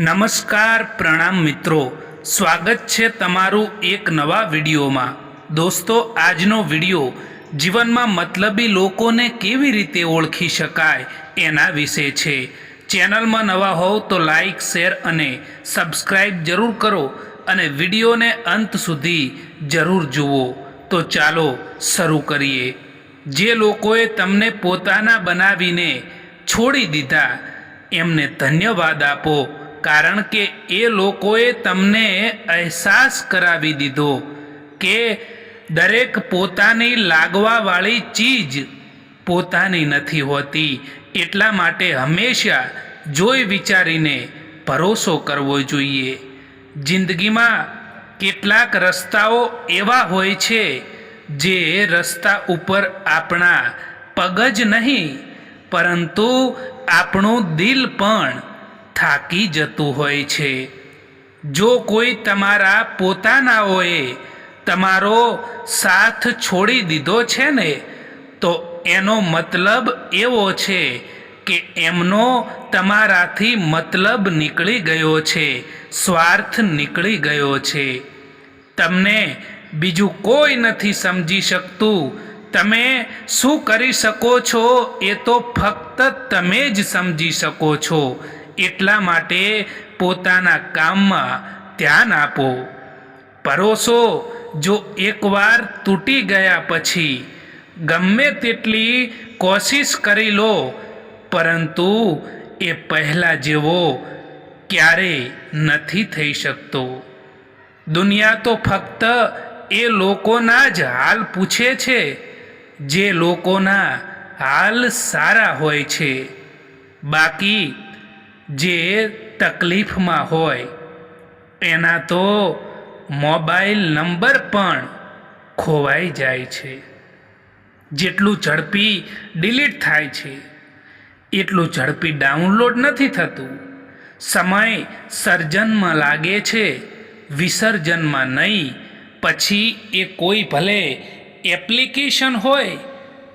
નમસ્કાર પ્રણામ મિત્રો. સ્વાગત છે તમારું એક નવા વિડીયોમાં. દોસ્તો, આજનો વીડિયો જીવનમાં મતલબી લોકોને કેવી રીતે ઓળખી શકાય એના વિશે છે. ચેનલમાં નવા હોવ તો લાઈક, શેર અને સબસ્ક્રાઈબ જરૂર કરો અને વિડીયોને અંત સુધી જરૂર જુઓ. તો ચાલો શરૂ કરીએ. જે લોકોએ તમને પોતાના બનાવીને છોડી દીધા, એમને ધન્યવાદ આપો. કારણ કે એ લોકોએ તમને અહેસાસ કરાવી દીધો કે દરેક પોતાની લાગવાવાળી ચીજ પોતાની નથી હોતી. એટલા માટે હંમેશા જોઈ વિચારીને ભરોસો કરવો જોઈએ. જિંદગીમાં કેટલાક રસ્તાઓ એવા હોય છે જે રસ્તા ઉપર આપણા પગ જ નહીં, પરંતુ આપણું દિલ પણ થાકી જતું હોય છે. જો કોઈ તમારા પોતાનાઓએ તમારો સાથ છોડી દીધો છે ને, તો એનો મતલબ એવો છે કે એમનો તમારાથી મતલબ નીકળી ગયો છે, સ્વાર્થ નીકળી ગયો છે. તમને બીજું કોઈ નથી સમજી શકતું. તમે શું કરી શકો છો એ તો ફક્ત તમે જ સમજી શકો છો. એટલા માટે પોતાના કામમાં ધ્યાન આપો. ભરોસો જો એકવાર તૂટી ગયા પછી, ગમે તેટલી કોશિશ કરી લો, પરંતુ એ પહેલાં જેવો ક્યારેય નથી થઈ શકતો. દુનિયા તો ફક્ત એ લોકોના જ હાલ પૂછે છે, જે લોકોના હાલ સારા હોય છે. બાકી જે તકલીફમાં હોય, એના તો મોબાઈલ નંબર પણ ખોવાઈ જાય છે. જેટલું ઝડપી ડિલીટ થાય છે, એટલું ઝડપી ડાઉનલોડ નથી થતું. સમય સર્જનમાં લાગે છે, વિસર્જનમાં નહીં, પછી એ કોઈ ભલે એપ્લિકેશન હોય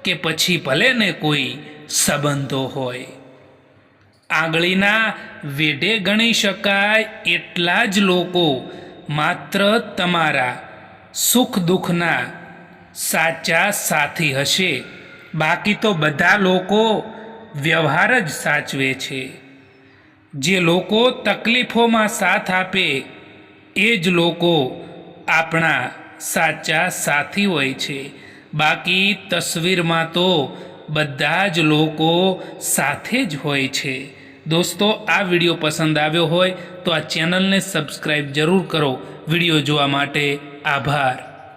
કે પછી ભલે ને કોઈ સંબંધો હોય. આંગળીના વેઢે ગણી શકાય એટલા જ લોકો માત્ર તમારા સુખ દુઃખના સાચા સાથી હશે. બાકી તો બધા લોકો વ્યવહાર જ સાચવે છે. જે લોકો તકલીફોમાં સાથ આપે, એ જ લોકો આપણા સાચા સાથી હોય છે. બાકી તસવીરમાં તો બધા જ લોકો સાથે જ હોય છે. દોસ્તો, આ વીડિયો પસંદ આવ્યો હોય તો આ ચેનલને સબસ્ક્રાઈબ જરૂર કરો. વીડિયો જોવા માટે આભાર.